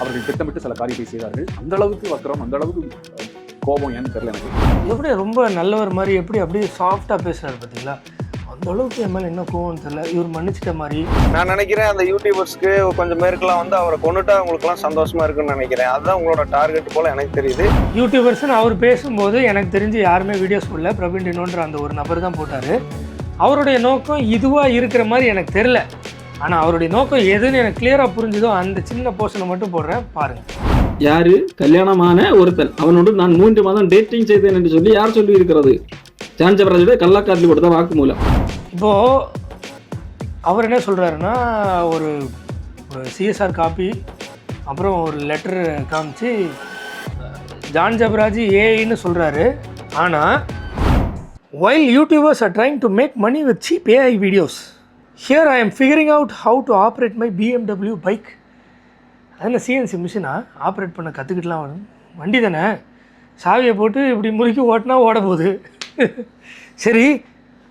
அவர்கள் திட்டமிட்டு சில காரியத்தை செய்தார்கள். அந்த அளவுக்கு வக்கரம் அந்த அளவுக்கு கோபம் ஏன்னு தெரியல எனக்கு. எப்படி ரொம்ப நல்லவர் மாதிரி எப்படி அப்படியே சாஃப்டாக பேசுறாரு பார்த்தீங்களா? அந்த அளவுக்கு என் மேலே என்ன கோவம் தெரியல. இவர் மன்னிச்சிட்ட மாதிரி. நான் நினைக்கிறேன் அந்த யூடியூபர்ஸ்க்கு கொஞ்சம் பேருக்குலாம் வந்து அவரை கொண்டுட்டா அவங்களுக்குலாம் சந்தோஷமா இருக்குன்னு நினைக்கிறேன். அதுதான் உங்களோட டார்கெட் போல எனக்கு தெரியுது. யூடியூபர்ஸ்னு அவர் பேசும்போது எனக்கு தெரிஞ்சு யாருமே வீடியோஸ் போடல. பிரவீன் டினோன்ற அந்த ஒரு நபர் தான் போட்டார். அவருடைய நோக்கம் இதுவாக இருக்கிற மாதிரி எனக்கு தெரில ஆனால் அவருடைய நோக்கம் எதுன்னு எனக்கு கிளியராக புரிஞ்சுதோ அந்த சின்ன போர்ஷனை மட்டும் போடுறேன் பாருங்கள் யாரு? கல்யாணமான ஒருத்தன். அவனோடு நான் மூன்று மாதம் டேட்டிங் செய்தேன் என்று சொல்லி யார் சொல்லி இருக்கிறது ஜான்ஜபராஜோட கள்ளக்காட்டில் கொடுத்த வாக்குமூலம். இப்போது அவர் என்ன சொல்கிறாருன்னா ஒரு ஒரு சிஎஸ்ஆர் காப்பி அப்புறம் ஒரு லெட்டர் காமிச்சு ஜான் ஜபராஜ் ஏஐன்னு சொல்கிறாரு ஆனால் while YouTubers are trying to make money with cheap AI videos here I am figuring out how to operate my BMW bike அதில் சிஎன்சி மிஷினாக ஆப்ரேட் பண்ண கற்றுக்கிட்டலாம் வரும். வண்டி தானே? சாவியை போட்டு இப்படி முறுக்கி ஓட்டினா ஓட போகுது. சரி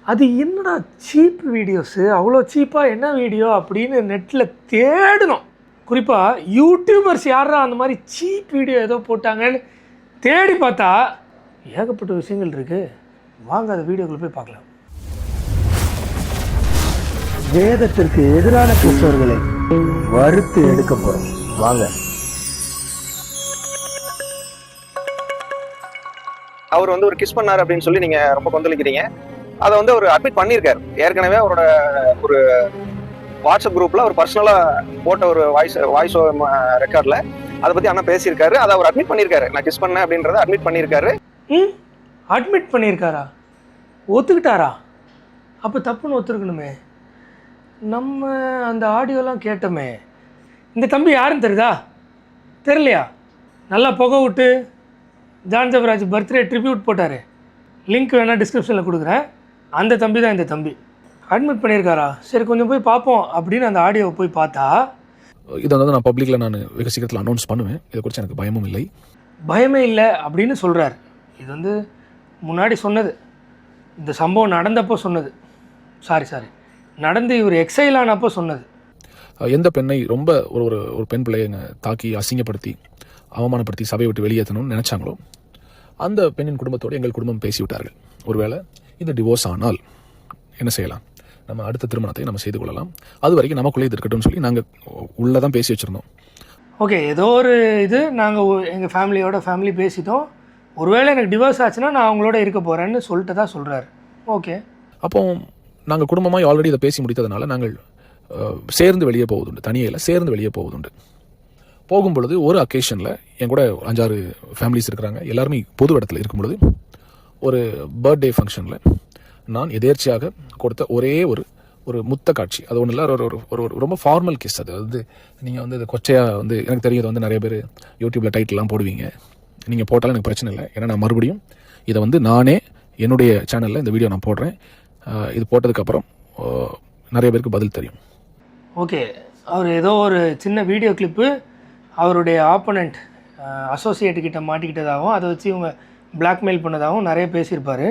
அது என்னடா சீப் வீடியோஸு அவ்வளோ சீப்பாக என்ன வீடியோ அப்படின்னு நெட்டில் தேடணும். குறிப்பாக யூடியூபர்ஸ் யாரா அந்த மாதிரி சீப் வீடியோ ஏதோ போட்டாங்கன்னு தேடி பார்த்தா ஏகப்பட்ட விஷயங்கள் இருக்குது வாங்க அந்த வீடியோக்குள்ளே போய் பார்க்கலாம். வேதத்திற்கு எதிரான கிறிஸ்தவர்களை வறுத்து எடுக்க போகிறோம் வாங்க. அவர் வந்து ஒரு கிஸ் பண்ணாரு அப்படின்னு சொல்லி நீங்க ரொம்ப கொந்தளிக்கிறீங்க. அதை வந்து அவர் அட்மிட் பண்ணியிருக்காரு. ஏற்கனவே அவரோட ஒரு வாட்ஸ்அப் குரூப்ல ஒரு பர்சனலா போட்ட ஒரு வாய்ஸ் வாய்ஸ் ரெக்கார்ட்ல அதை பத்தி அண்ணா பேசியிருக்காரு. அதை அவர் அட்மிட் பண்ணியிருக்காரு. நான் கிஸ் பண்ணேன் அப்படின்றத அட்மிட் பண்ணியிருக்காரு. ம் அட்மிட் பண்ணியிருக்காரா? ஒத்துக்கிட்டாரா? அப்போ தப்புன்னு ஒத்துருக்கணுமே. நம்ம அந்த ஆடியோலாம் கேட்டோமே. இந்த தம்பி யாருன்னு தெரியுதா? தெரியலையா? நல்லா புகை விட்டு ஜான் ஜபராஜ் பர்த்டே ட்ரிபியூட் போட்டார். லிங்க் வேணால் டிஸ்கிரிப்ஷனில் கொடுக்குறேன். அந்த தம்பி தான் இந்த தம்பி. அட்மிட் பண்ணியிருக்காரா? சரி கொஞ்சம் போய் பார்ப்போம் அப்படின்னு அந்த ஆடியோவை போய் பார்த்தா. இதை வந்து நான் பப்ளிக்கில் நான் வெகு சீக்கிரத்தில் அனௌன்ஸ் பண்ணுவேன். இதை குறித்து எனக்கு பயமும் இல்லை. பயமே இல்லை அப்படின்னு சொல்கிறார் இது வந்து முன்னாடி சொன்னது. இந்த சம்பவம் நடந்தப்போ சொன்னது. சாரி சாரி நடந்து இவர் எக்ஸைல் ஆனப்போ சொன்னது. எந்த பெண்ணை ரொம்ப ஒரு ஒரு ஒரு பெண் பிள்ளையை தாக்கி அசிங்கப்படுத்தி அவமானப்படுத்தி சபையை விட்டு வெளியேற்றணும்னு நினைச்சாங்களோ அந்த பெண்ணின் குடும்பத்தோடு எங்கள் குடும்பம் பேசிவிட்டார்கள். ஒருவேளை இந்த டிவோர்ஸ் ஆனால் என்ன செய்யலாம்? நம்ம அடுத்த திருமணத்தை நம்ம செய்து கொள்ளலாம். அது வரைக்கும் நமக்குள்ளே இது இருக்கட்டும்னு சொல்லி நாங்கள் உள்ளே தான் பேசி வச்சுருந்தோம். ஓகே ஏதோ ஒரு இது நாங்கள் எங்கள் ஃபேமிலியோட ஃபேமிலி பேசிட்டோம். ஒருவேளை எனக்கு டிவோர்ஸ் ஆச்சுன்னா நான் அவங்களோட இருக்க போகிறேன்னு சொல்லிட்டு தான் சொல்கிறாரு ஓகே அப்போ நாங்கள் குடும்பமாக ஆல்ரெடி இதை பேசி முடித்ததுனால நாங்கள் சேர்ந்து வெளியே போவதுண்டு. தனியில் சேர்ந்து வெளியே போவதுண்டு. போகும் பொழுது ஒரு அக்கேஷனில் என் கூட அஞ்சாறு ஃபேமிலிஸ் இருக்கிறாங்க. எல்லாருமே பொது இடத்துல இருக்கும் பொழுது ஒரு பர்த்டே ஃபங்க்ஷனில் நான் எதேர்ச்சியாக கொடுத்த ஒரே ஒரு ஒரு முத்த காட்சி. அது ஒன்றும் இல்லை ஒரு ஒரு ஒரு ஒரு ரொம்ப ஃபார்மல் கிஸ் அது. வந்து நீங்கள் வந்து இது கொச்சையாக வந்து எனக்கு தெரியும் வந்து நிறைய பேர் யூடியூப்பில் டைட்டில்லாம் போடுவீங்க. நீங்கள் போட்டாலும் எனக்கு பிரச்சனை இல்லை. ஏன்னா நான் மறுபடியும் இதை வந்து நானே என்னுடைய சேனலில் இந்த வீடியோ நான் போடுறேன். இது போட்டதுக்கப்புறம் நிறைய பேருக்கு பதில் தெரியும். ஓகே அவர் ஏதோ ஒரு சின்ன வீடியோ கிளிப்பு அவருடைய ஆப்போனண்ட் அசோசியேட்டு கிட்ட மாட்டிக்கிட்டதாகவும் அதை வச்சு இவங்க பிளாக்மெயில் பண்ணதாகவும் நிறைய பேசியிருப்பார்.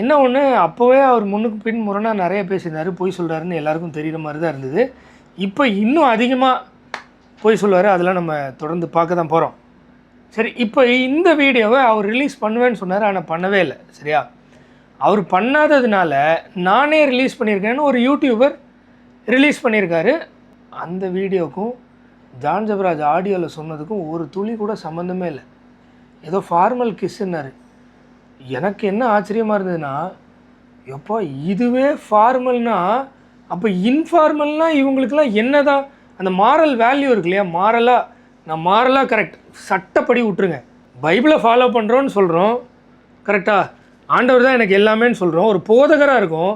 என்ன ஒன்று அப்போவே அவர் முன்னுக்கு பின் முரணாக நிறைய பேசியிருந்தார் பொய் சொல்கிறாருன்னு எல்லாருக்கும் தெரிகிற மாதிரி தான் இருந்தது. இப்போ இன்னும் அதிகமாக பொய் சொல்லுவார் அதெல்லாம் நம்ம தொடர்ந்து பார்க்க தான் போகிறோம் சரி இப்போ இந்த வீடியோவை அவர் ரிலீஸ் பண்ணுவேன்னு சொன்னார் ஆனால் பண்ணவே இல்லை சரியா? அவர் பண்ணாததுனால நானே ரிலீஸ் பண்ணியிருக்கேன்னு ஒரு யூடியூபர் ரிலீஸ் பண்ணியிருக்காரு. அந்த வீடியோக்கும் ஜான் ஜபராஜ் ஆடியோவில் சொன்னதுக்கும் ஒரு துளி கூட சம்மந்தமே இல்லை. ஏதோ ஃபார்மல் கிஸ்ஸுன்னாரு எனக்கு என்ன ஆச்சரியமாக இருந்ததுன்னா எப்போ இதுவே ஃபார்மல்னா அப்போ இன்ஃபார்மல்னா இவங்களுக்கெல்லாம் என்னதான்? அந்த மாரல் வேல்யூ இருக்கு இல்லையா? மாரலாக நான் மாரலாக கரெக்ட் சட்டப்படி விட்டுருங்க. பைபிளை ஃபாலோ பண்ணுறோன்னு சொல்கிறோம் கரெக்டாக ஆண்டவர் தான் எனக்கு எல்லாமேன்னு சொல்கிறோம் ஒரு போதகராக இருக்கும்.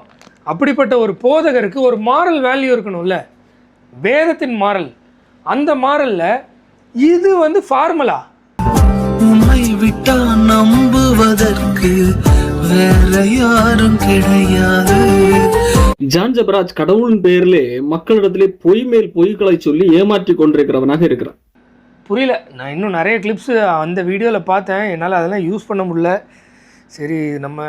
அப்படிப்பட்ட ஒரு போதகருக்கு ஒரு மாரல் வேல்யூ இருக்கணும்ல. வேதத்தின் மாரல் அந்த மாரலில் இது வந்து ஃபார்மலா உம்மை விட்டா நம்புவதற்கு வேற யாரும் கிடையாது. ஜான் ஜபராஜ் கடவுளின் பெயரிலே மக்களிடத்திலே பொய் மேல் பொய்களை சொல்லி ஏமாற்றி கொண்டிருக்கிறவனாக இருக்கிறான். புரியல. நான் இன்னும் நிறைய கிளிப்ஸு அந்த வீடியோவில் பார்த்தேன். என்னால் அதெல்லாம் யூஸ் பண்ண முடியல. சரி நம்ம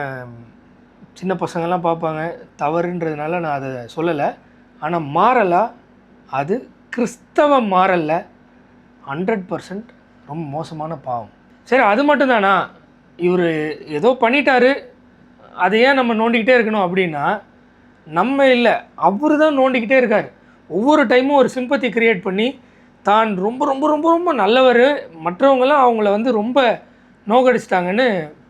சின்ன பசங்கள்லாம் பார்ப்பாங்க. தவறுன்றதுனால நான் அதை சொல்லலை. ஆனால் மாறலாக அது கிறிஸ்தவ மாறலில். ஹண்ட்ரட் பர்சன்ட் ரொம்ப மோசமான பாவம். சரி அது மட்டும்தானா? இவர் ஏதோ பண்ணிட்டாரு. அதை ஏன் நம்ம நோண்டிக்கிட்டே இருக்கணும் அப்படின்னா நம்ம இல்லை அவர் தான் நோண்டிக்கிட்டே இருக்கார். ஒவ்வொரு டைமும் ஒரு சிம்பத்தி கிரியேட் பண்ணி தான் ரொம்ப ரொம்ப ரொம்ப ரொம்ப நல்லவர். மற்றவங்களாம் அவங்கள வந்து ரொம்ப நோகடிச்சிட்டாங்கன்னு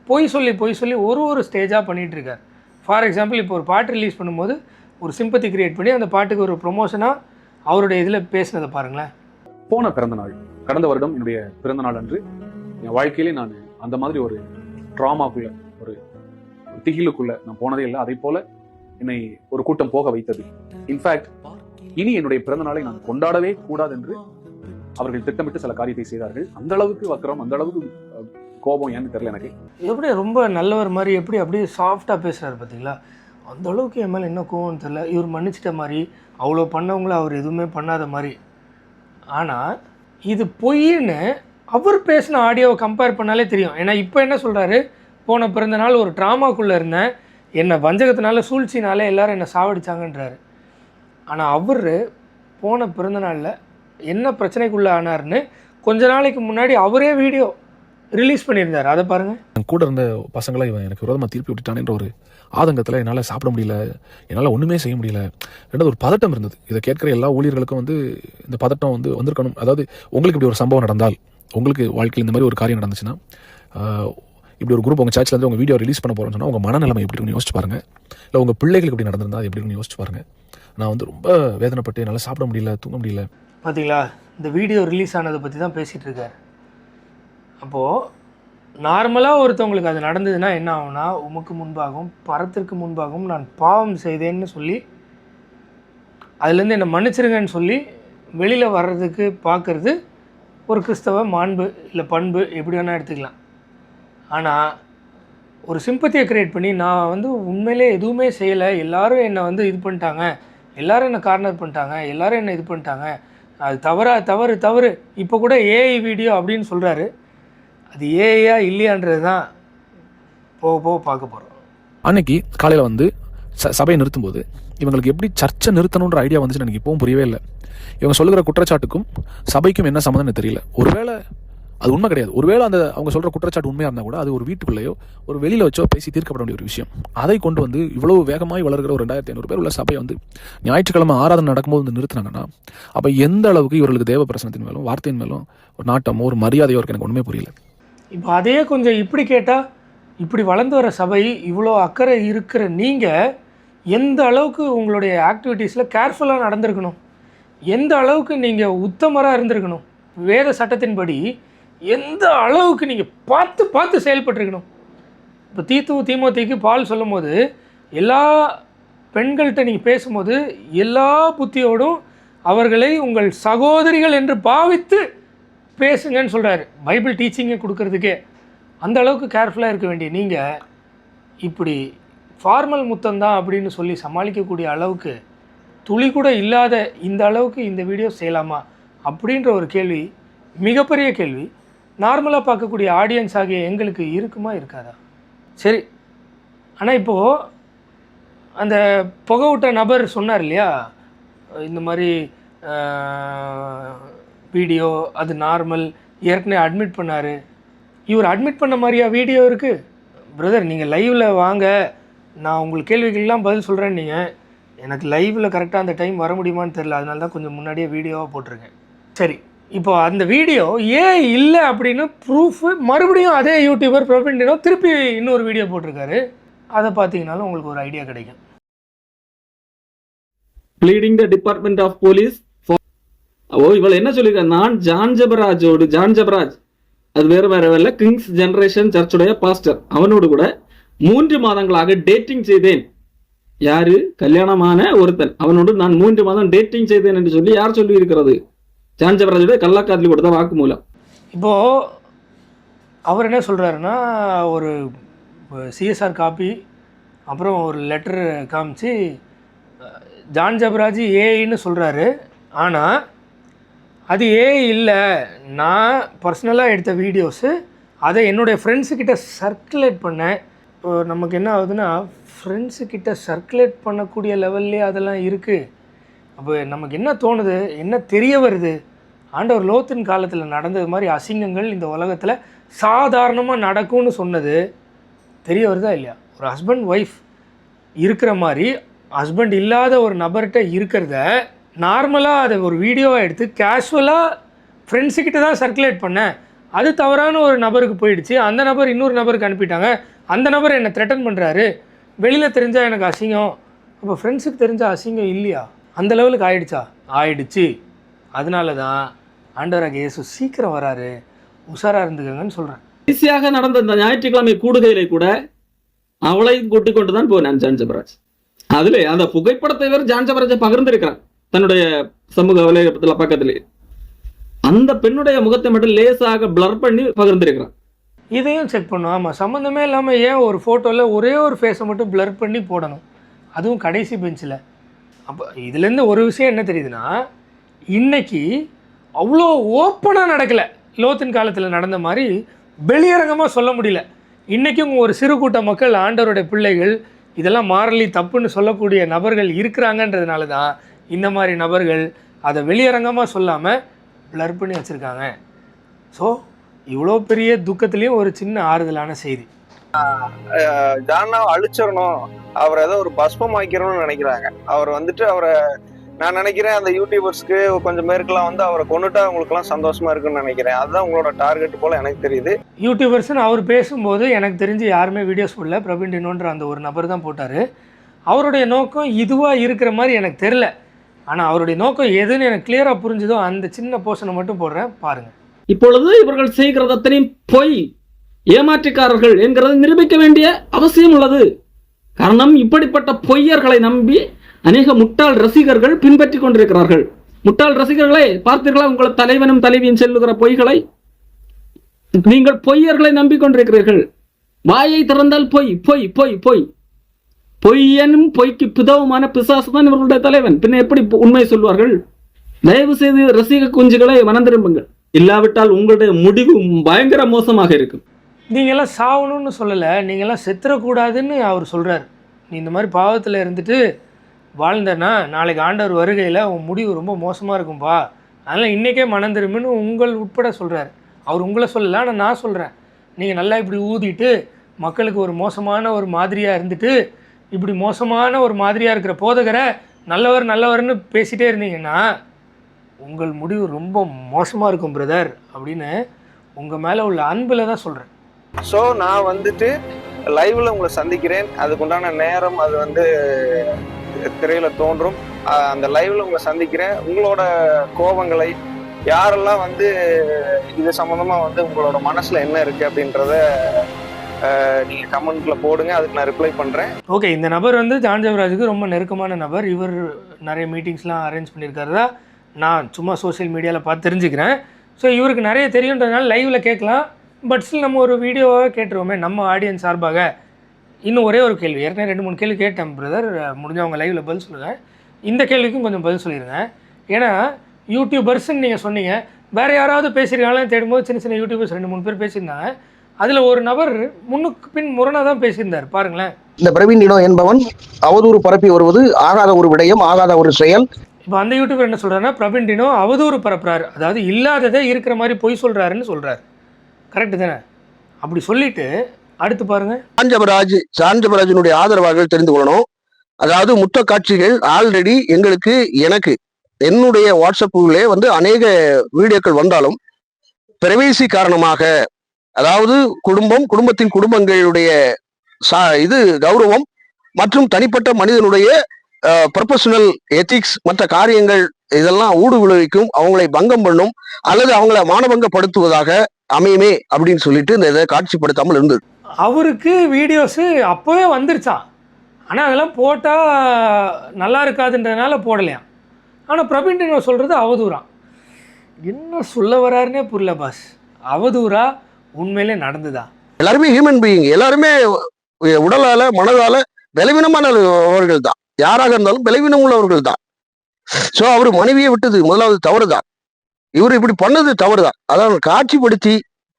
பொய் சொல்லி பொய் சொல்லி ஒரு ஒரு ஸ்டேஜாக பண்ணிகிட்ருக்கார் ஃபார் எக்ஸாம்பிள் இப்போ ஒரு பாட்டு ரிலீஸ் பண்ணும்போது ஒரு சிம்பத்தி கிரியேட் பண்ணி அந்த பாட்டுக்கு ஒரு ப்ரொமோஷனாக அவருடைய இதில் பேசினதை பாருங்களேன். போன பிறந்த நாள் கடந்த வருடம் என்னுடைய பிறந்த நாள் அன்று என் வாழ்க்கையிலே நான் அந்த மாதிரி ஒரு ட்ராமாக்குள்ள ஒரு ஒரு திகிலுக்குள்ள நான் போனதே இல்லை. அதே போல என்னை ஒரு கூட்டம் போக வைத்தது. இன்ஃபேக்ட் இனி என்னுடைய பிறந்த நாளை நான் கொண்டாடவே கூடாது என்று அவர்கள் திட்டமிட்டு சில காரியத்தை செய்தார்கள். அந்த அளவுக்கு வக்கரம் அந்த அளவுக்கு கோபம் ஏன்னு தெரியல எனக்கு. எப்படி ரொம்ப நல்லவர் மாதிரி எப்படி அப்படியே சாஃப்டாக பேசுகிறாரு பார்த்தீங்களா அந்த அளவுக்கு என் மேலே என்ன கோவம்னு தெரில இவர் மன்னிச்சிட்ட மாதிரி அவ்வளோ பண்ணவங்கள அவர் எதுவுமே பண்ணாத மாதிரி. ஆனால் இது பொய்ன்னு அவர் பேசின ஆடியோவை கம்பேர் பண்ணாலே தெரியும். ஏன்னா இப்போ என்ன சொல்கிறாரு போன பிறந்த நாள் ஒரு ட்ராமாக்குள்ளே இருந்தேன். என்னை வஞ்சகத்தினால சூழ்ச்சினாலே எல்லாரும் என்னை சாவடிச்சாங்கன்றாரு. ஆனால் அவர் போன பிறந்த நாளில் என்ன பிரச்சனைக்குள்ளே ஆனார்னு கொஞ்ச நாளைக்கு முன்னாடி அவரே வீடியோ ரிலீஸ் பண்ணியிருந்தார். அதை பாருங்கள் என் கூட இருந்த பசங்களை இவன் எனக்கு விரோதமாக திருப்பி விட்டுட்டானேன்ற ஒரு ஆதங்கத்தில் என்னால் சாப்பிட முடியல. என்னால் ஒன்றுமே செய்ய முடியல. ரெண்டாவது ஒரு பதட்டம் இருந்தது. இதை கேட்குற எல்லா ஊழியர்களுக்கும் வந்து இந்த பதட்டம் வந்து வந்திருக்கணும். அதாவது உங்களுக்கு இப்படி ஒரு சம்பவம் நடந்தால் உங்களுக்கு வாழ்க்கையில் இந்த மாதிரி ஒரு காரியம் நடந்துச்சுன்னா இப்படி ஒரு குரூப் உங்கள் சர்ச்சில் இருந்து உங்கள் வீடியோ ரிலீஸ் பண்ண போகிறோம்னு சொன்னால் உங்கள் மனநிலைமை எப்படி இருக்குன்னு யோசிச்சு பாருங்க. இல்லை உங்கள் பிள்ளைகளுக்கு இப்படி நடந்திருந்தா எப்படி இருக்குன்னு யோசிச்சு பாருங்க. நான் வந்து ரொம்ப வேதனைப்பட்டு என்னால் சாப்பிட முடியல தூங்க முடியல. பார்த்தீங்களா இந்த வீடியோ ரிலீஸ் ஆனதை பற்றி தான் பேசிகிட்டு இருக்கார் அப்போது நார்மலாக ஒருத்தவங்களுக்கு அது நடந்ததுன்னா என்ன ஆகும்னா உமக்கு முன்பாகவும் பரத்திற்கு முன்பாகவும் நான் பாவம் செய்தேன்னு சொல்லி அதுலேருந்து என்னை மன்னிச்சிருங்கன்னு சொல்லி வெளியில் வர்றதுக்கு பார்க்குறது ஒரு கிறிஸ்தவ மாண்பு இல்லை பண்பு எப்படி வேணால் எடுத்துக்கலாம். ஆனால் ஒரு சிம்பத்தியை க்ரியேட் பண்ணி நான் வந்து உண்மையிலே எதுவுமே செய்யலை எல்லோரும் என்னை வந்து இது பண்ணிட்டாங்க எல்லோரும் என்னை கார்னர் பண்ணிட்டாங்க எல்லோரும் என்னை இது பண்ணிட்டாங்க அது தவறா தவறு தவறு. இப்போ கூட ஏஐ வீடியோ அப்படின்னு சொல்கிறாரு அது ஏஐயா இல்லையான்றது தான் போக போக பார்க்க போகிறோம் அன்னைக்கு காலையில் வந்து ச சபையை நிறுத்தும்போது இவங்களுக்கு எப்படி சர்ச்சை நிறுத்தணுன்ற ஐடியா வந்துச்சுன்னு எனக்கு இப்பவும் புரியவே இல்லை. இவங்க சொல்லுகிற குற்றச்சாட்டுக்கும் சபைக்கும் என்ன சம்மந்தம்னு தெரியல. ஒருவேளை அது உண்மை கிடையாது. ஒருவேளை அந்த அவங்க சொல்கிற குற்றச்சாட்டு உண்மையாக இருந்தால் கூட அது ஒரு வீட்டுக்குள்ளேயோ ஒரு வெளியில் வச்சோ பேசி தீர்க்கப்பட வேண்டிய ஒரு விஷயம். அதை கொண்டு வந்து இவ்வளோ வேகமாக வளர்கிற ஒரு ரெண்டாயிரத்தி ஐநூறு பேர் உள்ள சபையை வந்து ஞாயிற்றுக்கிழமை ஆராதனை நடக்கும்போது வந்து நிறுத்தினாங்கன்னா அப்போ எந்த அளவுக்கு இவர்களுக்கு தேவ பிரசனத்தின் மேலும் வார்த்தையின் மேலும் ஒரு நாட்டமோ ஒரு மரியாதையோ இருக்கு எனக்கு ஒன்றுமே புரியல. இப்போ அதே கொஞ்சம் இப்படி கேட்டால் இப்படி வளர்ந்து வர சபை இவ்வளோ அக்கறை இருக்கிற நீங்கள் எந்த அளவுக்கு உங்களுடைய ஆக்டிவிட்டீஸில் கேர்ஃபுல்லாக நடந்திருக்கணும்? எந்த அளவுக்கு நீங்கள் உத்தமராக இருந்திருக்கணும்? வேத சட்டத்தின்படி எந்த அளவுக்கு நீங்கள் பார்த்து பார்த்து செயல்பட்டுருக்கணும்? இப்போ தீத்து தீமோத்திக்கு பால் சொல்லும்போது எல்லா பெண்கள்கிட்ட நீங்கள் பேசும்போது எல்லா புத்தியோடும் அவர்களை உங்கள் சகோதரிகள் என்று பாவித்து பேசுங்கன்னு சொல்கிறாரு பைபிள் டீச்சிங்கை கொடுக்கறதுக்கே அந்த அளவுக்கு கேர்ஃபுல்லாக இருக்க வேண்டிய நீங்கள் இப்படி ஃபார்மல் முத்தம் தான் அப்படின்னு சொல்லி சமாளிக்கக்கூடிய அளவுக்கு துளி கூட இல்லாத இந்த அளவுக்கு இந்த வீடியோ செய்யலாமா அப்படின்ற ஒரு கேள்வி மிகப்பெரிய கேள்வி. நார்மலாக பார்க்கக்கூடிய ஆடியன்ஸ் ஆகிய எங்களுக்கு இருக்குமா இருக்காதா? சரி. ஆனால் இப்போது அந்த புகை விட்ட நபர் சொன்னார் இல்லையா? இந்த மாதிரி வீடியோ அது நார்மல் ஏற்கனவே அட்மிட் பண்ணார். இவர் அட்மிட் பண்ண மாதிரியா வீடியோ இருக்குது பிரதர் நீங்கள் லைவில் வாங்க. நான் உங்களுக்கு கேள்விகள்லாம் பதில் சொல்கிறேன் நீங்கள் எனக்கு லைவில் கரெக்டாக அந்த டைம் வர முடியுமான்னு தெரில அதனால தான் கொஞ்சம் முன்னாடியே வீடியோவாக போட்டிருக்கேன். சரி இப்போ அந்த வீடியோ ஏன் இல்லை அப்படின்னு ப்ரூஃபு மறுபடியும் அதே யூடியூபர் பிரபண்டினோ திருப்பி இன்னொரு வீடியோ போட்டிருக்காரு. அதை பார்த்தீங்கனாலும் உங்களுக்கு ஒரு ஐடியா கிடைக்கும். Bleeding the department of police ஓ இவள் என்ன சொல்லியிருக்கா? நான் ஜான் ஜபராஜோடு ஜான் ஜபராஜ் அது வேற வேற வேற கிங்ஸ் ஜெனரேஷன் சர்ச்சுடைய பாஸ்டர் அவனோடு கூட மூன்று மாதங்களாக டேட்டிங் செய்தேன். யாரு? கல்யாணமான ஒருத்தன். அவனோடு நான் மூன்று மாதம் டேட்டிங் செய்தேன் என்று சொல்லி யார் சொல்லி இருக்கிறது ஜான் ஜபராஜோட கள்ளக்காதலி கொடுத்த வாக்குமூலம். இப்போது அவர் என்ன சொல்கிறாருன்னா ஒரு சிஎஸ்ஆர் காப்பி அப்புறம் ஒரு லெட்டர் காமிச்சு ஜான் ஜபராஜ் ஏஐன்னு சொல்கிறாரு ஆனால் அது ஏன் இல்லை. நான் பர்சனலாக எடுத்த வீடியோஸு அதை என்னுடைய ஃப்ரெண்ட்ஸுக்கிட்ட சர்க்குலேட் பண்ணேன். இப்போ நமக்கு என்ன ஆகுதுன்னா ஃப்ரெண்ட்ஸுக்கிட்ட சர்க்குலேட் பண்ணக்கூடிய லெவல்லே அதெல்லாம் இருக்குது அப்போ நமக்கு என்ன தோணுது? என்ன தெரிய வருது? ஆண்டவர் லோத்தின் காலத்தில் நடந்தது மாதிரி அசிங்கங்கள் இந்த உலகத்தில் சாதாரணமாக நடக்கும்னு சொன்னது தெரிய வருதா இல்லையா? ஒரு ஹஸ்பண்ட் ஒய்ஃப் இருக்கிற மாதிரி ஹஸ்பண்ட் இல்லாத ஒரு நபர்கிட்ட இருக்கிறத நார்மலாக அதை ஒரு வீடியோவாக எடுத்து கேஷுவலாக ஃப்ரெண்ட்ஸுக்கிட்ட தான் சர்க்குலேட் பண்ணேன். அது தவறான ஒரு நபருக்கு போயிடுச்சு. அந்த நபர் இன்னொரு நபருக்கு அனுப்பிட்டாங்க. அந்த நபர் என்னை த்ரெட்டன் பண்ணுறாரு வெளியில் தெரிஞ்சால் எனக்கு அசிங்கம். அப்போ ஃப்ரெண்ட்ஸுக்கு தெரிஞ்சால் அசிங்கம் இல்லையா? அந்த லெவலுக்கு ஆயிடுச்சா? ஆயிடுச்சு. அதனால தான் ஆண்டவராக இயேசு சீக்கிரம் வராரு. உஷாராக இருந்துக்கங்கன்னு சொல்கிறேன் ஈஸியாக நடந்த இந்த ஞாயிற்றுக்கிழமை கூடுகையிலே கூட அவளையும் கூட்டிக் கொண்டு தான் போனான் ஜான் ஜபராஜ். அதுல அந்த புகைப்படத்தை வேறு ஜான் ஜபராஜை பகிர்ந்திருக்கிறான் தன்னுடைய சமூக வலையத்துல பக்கத்திலே அந்த பெண்ணுடைய முகத்தை மட்டும் லேசாக பிளர் பண்ணி பகிர்ந்திருக்கிறான். இதையும் செக் பண்ணும். ஆமாம் சம்மந்தமே இல்லாமல் ஏன் ஒரு ஃபோட்டோவில் ஒரே ஒரு ஃபேஸை மட்டும் பிளர் பண்ணி போடணும்? அதுவும் கடைசி பெஞ்சில் அப்போ இதுலேருந்து ஒரு விஷயம் என்ன தெரியுதுன்னா இன்னைக்கு அவ்வளோ ஓப்பனாக நடக்கலை. லோத்தின் காலத்தில் நடந்த மாதிரி வெளியரங்கமாக சொல்ல முடியல. இன்றைக்கும் ஒரு சிறு கூட்ட மக்கள் ஆண்டவருடைய பிள்ளைகள் இதெல்லாம் மாறலி தப்புன்னு சொல்லக்கூடிய நபர்கள் இருக்கிறாங்கன்றதுனால தான் இந்த மாதிரி நபர்கள் அதை வெளியரங்கமாக சொல்லாமல் blur பண்ணி வச்சுருக்காங்க. ஸோ இவ்வளோ பெரிய துக்கத்துலேயும் ஒரு சின்ன ஆறுதலான செய்தி. ஜானாவை அழிச்சிடணும். அவர் ஏதோ ஒரு பஸ்பம் ஆக்கிறோம்னு நினைக்கிறாங்க. அவர் வந்துட்டு அவரை நான் நினைக்கிறேன் அந்த யூடியூபர்ஸ்க்கு கொஞ்சம் பேருக்குலாம் வந்து அவரை கொண்டுட்டா அவங்களுக்குலாம் சந்தோஷமா இருக்குன்னு நினைக்கிறேன். அதுதான் உங்களோட டார்கெட் போல எனக்கு தெரியுது. யூடியூபர்ஸ்னு அவர் பேசும்போது எனக்கு தெரிஞ்சு யாருமே வீடியோஸ் போடல. பிரவீன் டினோன்ற அந்த ஒரு நபர் தான் போட்டார். அவருடைய நோக்கம் இதுவாக இருக்கிற மாதிரி எனக்கு தெரில ஆனால் அவருடைய நோக்கம் எதுன்னு எனக்கு கிளியராக புரிஞ்சுதோ அந்த சின்ன போர்ஷனை மட்டும் போடுறேன். பாருங்கள் இப்பொழுது இவர்கள் செய்கிறது அத்தனையும் பொய் ஏமாற்றுக்காரர்கள் என்கிறதை நிரூபிக்க வேண்டிய அவசியம் உள்ளது. காரணம் இப்படிப்பட்ட பொய்யர்களை நம்பி அநேக முட்டாள் ரசிகர்கள் பின்பற்றி கொண்டிருக்கிறார்கள். முட்டாள் ரசிகர்களே பார்த்தீர்களா? உங்கள் தலைவனும் தலைவியும் செல்லுகிற பொய்களை? நீங்கள் பொய்யர்களை நம்பிக்கொண்டிருக்கிறீர்கள் வாயை திறந்தால் பொய் பொய் பொய் பொய். பொய்யனும் பொய்க்கு பிதவுமான பிசாசு தான் இவர்களுடைய தலைவன். பின்ன எப்படி உண்மை சொல்வார்கள்? தயவு செய்து ரசிக குஞ்சுகளை மனந்திரும்புங்கள் இல்லாவிட்டால் உங்களுடைய முடிவு பயங்கர மோசமாக இருக்கும். நீங்கள்லாம் சாகணும்னு சொல்லலை. நீங்கள்லாம் செத்துறக்கூடாதுன்னு அவர் சொல்கிறார் நீ இந்த மாதிரி பாவத்தில் இருந்துட்டு வாழ்ந்தனா நாளைக்கு ஆண்டவர் வருகையில் உன் முடிவு ரொம்ப மோசமாக இருக்கும்பா. அதனால் இன்றைக்கே மனந்திரும்புன்னு உங்கள் உட்பட சொல்கிறார் அவர் உங்களை சொல்லலை ஆனால் நான் சொல்கிறேன் நீங்கள் நல்லா இப்படி ஊதிட்டு மக்களுக்கு ஒரு மோசமான ஒரு மாதிரியாக இருந்துட்டு இப்படி மோசமான ஒரு மாதிரியாக இருக்கிற போதகரை நல்லவர் நல்லவர்னு பேசிகிட்டே இருந்தீங்கன்னா உங்கள் முடிவு ரொம்ப மோசமாக இருக்கும் பிரதர் அப்படின்னு உங்கள் மேலே உள்ள அன்பில் தான் சொல்கிறேன் ஸோ நான் வந்துட்டு லைவில் உங்களை சந்திக்கிறேன். அதுக்குண்டான நேரம் அது வந்து திரையில் தோன்றும். அந்த லைவில் உங்களை சந்திக்கிறேன். உங்களோட கோபங்களை யாரெல்லாம் வந்து இது சம்மந்தமாக வந்து உங்களோட மனசில் என்ன இருக்குது அப்படின்றத நீங்கள் நீங்க கமெண்ட்ல போடுங்க அதுக்கு நான் ரிப்ளை பண்றேன். ஓகே இந்த நபர் வந்து ஜான்ஜவராஜுக்கு ரொம்ப நெருக்கமான நபர். இவர் நிறைய மீட்டிங்ஸ்லாம் அரேஞ்ச் பண்ணியிருக்காருதா நான் சும்மா சோஷியல் மீடியாவில் பார்த்து தெரிஞ்சுக்கிறேன். ஸோ இவருக்கு நிறைய தெரியுன்றதுனால லைவில் கேட்கலாம். பட் ஸ்டில் நம்ம ஒரு வீடியோவாக கேட்டுருவோமே நம்ம ஆடியன்ஸ் சார்பாக. இன்னும் ஒரே ஒரு கேள்வி. ஏற்கனவே ரெண்டு மூணு கேள்வி கேட்டேன் பிரதர் முடிஞ்சவங்க லைவில் பதில் சொல்லுங்கள் இந்த கேள்விக்கும் கொஞ்சம் பதில் சொல்லிடுங்க ஏன்னா யூடியூபர்ஸ்ன்னு நீங்கள் சொன்னீங்க. வேறு யாராவது பேசியிருக்காங்களே தேடும்போது சின்ன சின்ன யூடியூபர்ஸ் ரெண்டு மூணு பேர் பேசியிருந்தாங்க. அதில் ஒரு நபர் முன்னுக்கு பின் முரணாக தான் பேசியிருந்தார். பாருங்களேன். இந்த பிரவீன் டினோ என்பவன் அவதூறு பரப்பி வருவது ஆகாத ஒரு விடயம் ஆகாத ஒரு செயல். இப்போ அந்த யூடியூபர் என்ன சொல்கிறாருன்னா பிரவீன் டினோ அவதூறு பரப்புறாரு. அதாவது இல்லாததே இருக்கிற மாதிரி பொய் சொல்கிறாருன்னு சொல்கிறாரு கரெக்டு தானே? அப்படி சொல்லிட்டு அடுத்து பாருங்க. சாஞ்சபராஜ் சாஞ்சபராஜனுடைய ஆதரவாளர்கள் தெரிந்து கொள்ளணும். அதாவது முத்த காட்சிகள் ஆல்ரெடி எங்களுக்கு எனக்கு என்னுடைய வாட்ஸ்அப்புகளே வந்து அநேக வீடியோக்கள் வந்தாலும் பிரைவேசி காரணமாக அதாவது குடும்பம் குடும்பத்தின் குடும்பங்களுடைய சா இது கௌரவம் மற்றும் தனிப்பட்ட மனிதனுடைய ப்ரொஃபஷனல் எத்திக்ஸ் மற்ற காரியங்கள் இதெல்லாம் ஊடு விளைவிக்கும் அவங்களை பங்கம் பண்ணும் அல்லது அவங்கள மானபங்கப்படுத்துவதாக அமையுமே அப்படின்னு சொல்லிட்டு இந்த இதை காட்சிப்படுத்தாமல் இருந்தது. அவருக்கு வீடியோஸு அப்போவே வந்துருச்சான் ஆனால் அதெல்லாம் போட்டால் நல்லா இருக்காதுன்றதுனால போடலையாம் ஆனால் பிரவீன் சொல்கிறது அவதூறா. என்ன சொல்ல வராருன்னே புரியல பாஸ் அவதூறா உண்மையிலே நடந்துதா? எல்லாருமே ஹியூமன் பீயிங் எல்லாருமே உடலால மனதால பலவீனமானவர்கள் தான் யாராக இருந்தாலும் பலவீனம் உள்ளவர்கள் தான் சோ அவர் மனைவியை விட்டது. முதலாவது தவறு தான் இவர் இப்படி பண்ணது தவறு தான் அதாவது காட்சிப்படுத்தி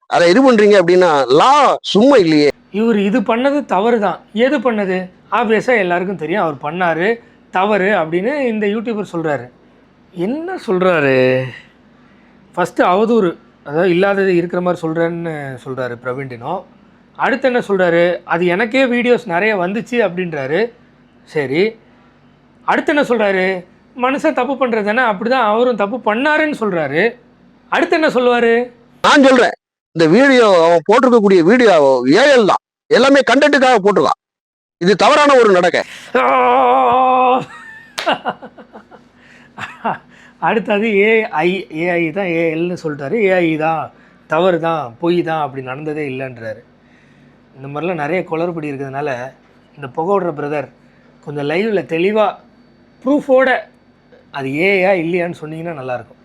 அதை இது பண்றீங்க? அப்படின்னா லா சும்மா இல்லையே. இவர் இது பண்ணது தவறு தான் எது பண்ணது? ஆப்வியஸாக எல்லாருக்கும் தெரியும். அவர் பண்ணார். தவறு அப்படின்னு இந்த யூடியூபர் சொல்கிறாரு என்ன சொல்கிறாரு ஃபஸ்ட்டு அவதூறு. அதாவது இல்லாதது இருக்கிற மாதிரி சொல்கிறேன்னு சொல்கிறாரு பிரவீன்டினோ அடுத்து என்ன சொல்கிறாரு அது எனக்கே வீடியோஸ் நிறைய வந்துச்சு அப்படின்றாரு. சரி. அடுத்து என்ன சொல்கிறாரு மனுஷன் தப்பு பண்ணுறது தானே? அப்படி தான் அவரும் தப்பு பண்ணாருன்னு சொல்கிறாரு அடுத்து என்ன சொல்லுவார்? நான் சொல்றேன். இந்த வீடியோ அவன் போட்டிருக்கக்கூடிய வீடியோ ஏஎல் தான். எல்லாமே கண்டென்ட்டுக்காக போட்டிருக்கான். இது தவறான ஒரு நடக்கை. அடுத்தது ஏஐ ஏஐ தான் ஏஎல்னு சொல்லிட்டாரு. ஏஐ தான் தவறு தான் பொய் தான் அப்படி நடந்ததே இல்லைன்றாரு. இந்த மாதிரிலாம் நிறைய குளறுபடி இருக்கிறதுனால இந்த புகோடுற பிரதர் கொஞ்சம் லைவில் தெளிவாக ப்ரூஃபோட அது ஏயா இல்லையான்னு சொன்னீங்கன்னா நல்லாயிருக்கும்